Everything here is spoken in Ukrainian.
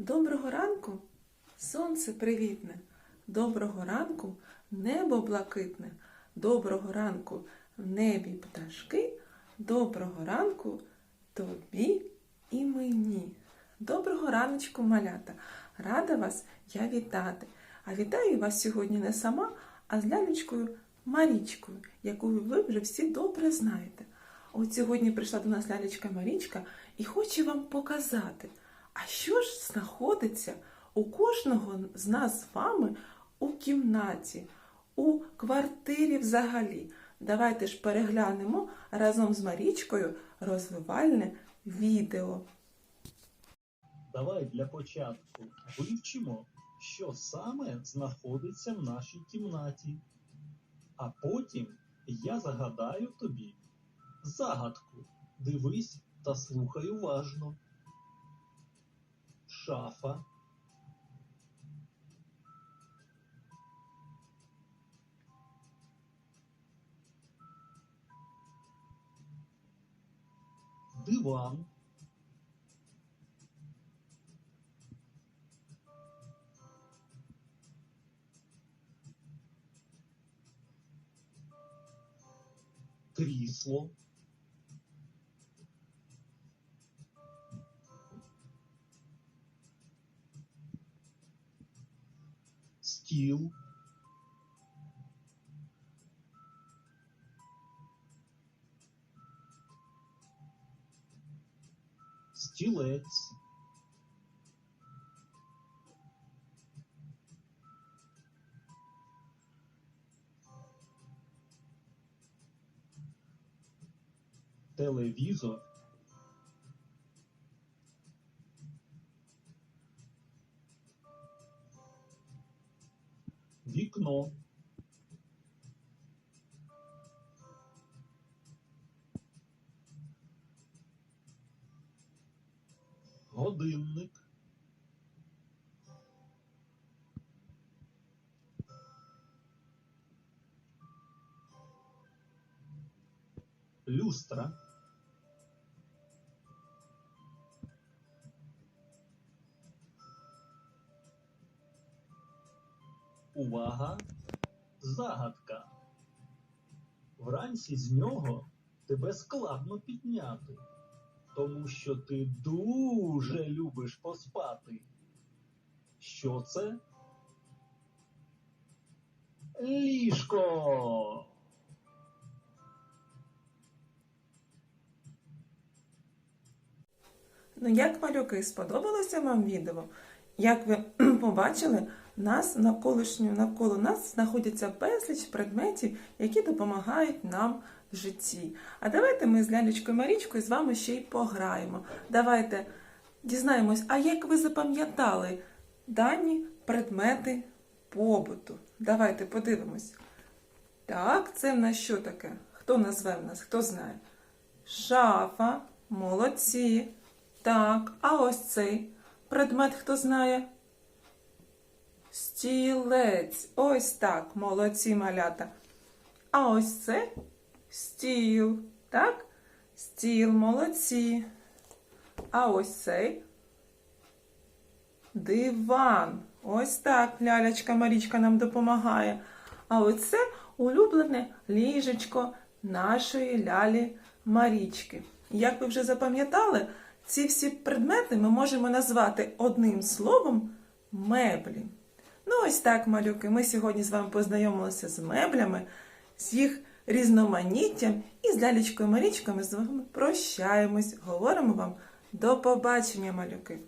Доброго ранку, сонце привітне, доброго ранку, небо блакитне, доброго ранку, в небі пташки, доброго ранку тобі і мені. Доброго раночку, малята! Рада вас я вітати. А вітаю вас сьогодні не сама, а з лялечкою Марічкою, яку ви вже всі добре знаєте. От сьогодні прийшла до нас лялечка Марічка і хоче вам показати, а що ж знаходиться у кожного з нас з вами у кімнаті, у квартирі взагалі. Давайте ж переглянемо разом з Марічкою розвивальне відео. Давай для початку вивчимо, що саме знаходиться в нашій кімнаті. А потім я загадаю тобі загадку. Дивись та слухай уважно. Шафа, диван, крісло, стіл, стілець, телевізор, вікно, годинник, люстра, увага, загадка. Вранці з нього тебе складно підняти, тому що ти дуже любиш поспати. Що це? Ліжко. Ну, як малюки, сподобалося вам відео? Як ви побачили, нас навколишньо навколо нас знаходяться безліч предметів, які допомагають нам в житті. А давайте ми з Лялечкою Марічкою з вами ще й пограємо. Давайте дізнаємось, а як ви запам'ятали дані предмети побуту? Давайте подивимось. Так, це в нас що таке? Хто назве в нас? Хто знає? Шафа, молодці. Так, а ось цей предмет хто знає? Стілець. Ось так, молодці малята. А ось це стіл. Так? Стіл, молодці. А ось цей диван. Ось так лялячка Марічка нам допомагає. А оце улюблене ліжечко нашої лялі Марічки. Як ви вже запам'ятали, ці всі предмети ми можемо назвати одним словом меблі. Ну, ось так, малюки, ми сьогодні з вами познайомилися з меблями, з їх різноманіттям і з лялечкою Марічкою ми з вами прощаємось. Говоримо вам до побачення, малюки!